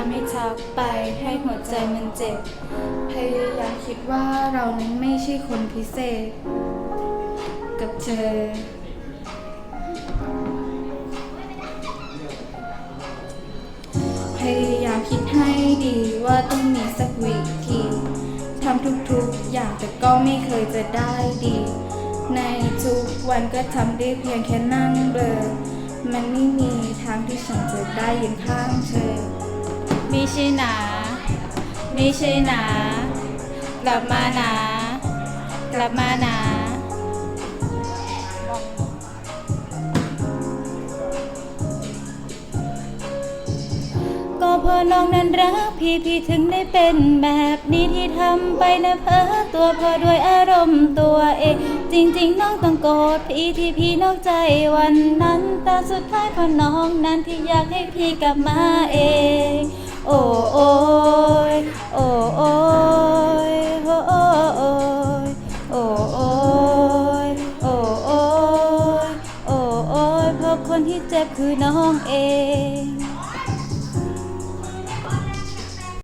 ทักไปให้หัวใจมันเจ็บ พยายามคิดว่าเรานั้นไม่ใช่คนพิเศษ กับเธอ พยายามคิดให้ดีว่าต้องมีสักวิธีทำทุกๆอย่างแต่ก็ไม่เคยจะได้ดี ในทุกวันก็ทำได้เพียงแค่นั่งเบลอมันไม่มีทางที่ฉันจะได้ยืนข้างเธอ ม่ใช่หนาม่ใช่หนา กลับมาหนา กลับมาหนาก็เพอน้องนั้นรักพี่พี่ถึงได้เป็นแบบนี้ที่ทำไปนะเพ้อตัวเพอด้วยอารมณ์ตัวเอง จริง ๆ น้องต้องโกรธพี่ที่พี่นอกใจวันนั้นแต่สุดท้ายเพอน้องนั้นที่อยากให้พี่กลับมาเอง โอ้โอ้ยโอ้โอ้ยโอ้โอ้ยโอ้โอ้ยโอ้โอ้ยโอ้โอ้ยเพราะคนที่เจ็บคือน้องเอง